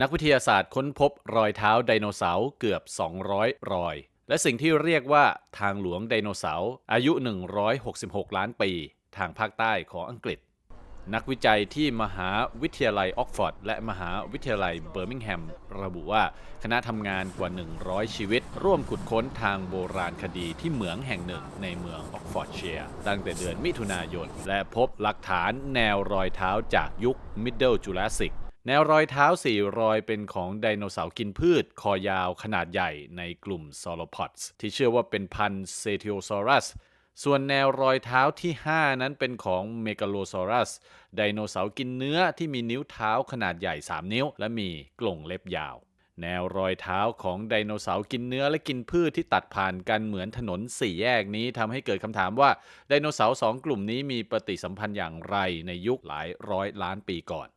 นักวิทยาศาสตร์ค้นพบรอยเท้าไดโนเสาร์เกือบ 200 รอย และสิ่งที่เรียกว่าทางหลวงไดโนเสาร์อายุ 166 ล้านปี ทางภาคใต้ของอังกฤษ นักวิจัยที่มหาวิทยาลัยออกฟอร์ดและมหาวิทยาลัยเบอร์มิงแฮม ระบุว่าคณะทำงานกว่า 100 ชีวิต ร่วมขุดค้นทางโบราณคดีที่เหมืองแห่งหนึ่งในเมืองออกฟอร์ดเชียร์ตั้งแต่เดือนมิถุนายน และพบหลักฐานแนวรอยเท้าจากยุค Middle Jurassic แนวรอยเท้าสี่รอยเป็นของไดโนเสาร์กินพืช คอยาวขนาดใหญ่ในกลุ่มซอโลพอดส์ที่เชื่อว่าเป็นพันธุ์เซทิโอซอรัสส่วนแนวรอยเท้าที่ 5 นั้นเป็นของเมกาโลซอรัสไดโนเสาร์กินเนื้อที่มีนิ้วเท้าขนาดใหญ่ 3 นิ้ว และมีกล่งเล็บยาว แนวรอยเท้าของไดโนเสาร์กินเนื้อและกินพืชที่ตัดผ่านกันเหมือนถนนสี่แยกนี้ทำให้เกิดคำถามว่าไดโนเสาร์สองกลุ่มนี้มีปฏิสัมพันธ์อย่างไรในยุคหลายร้อยล้านปีก่อน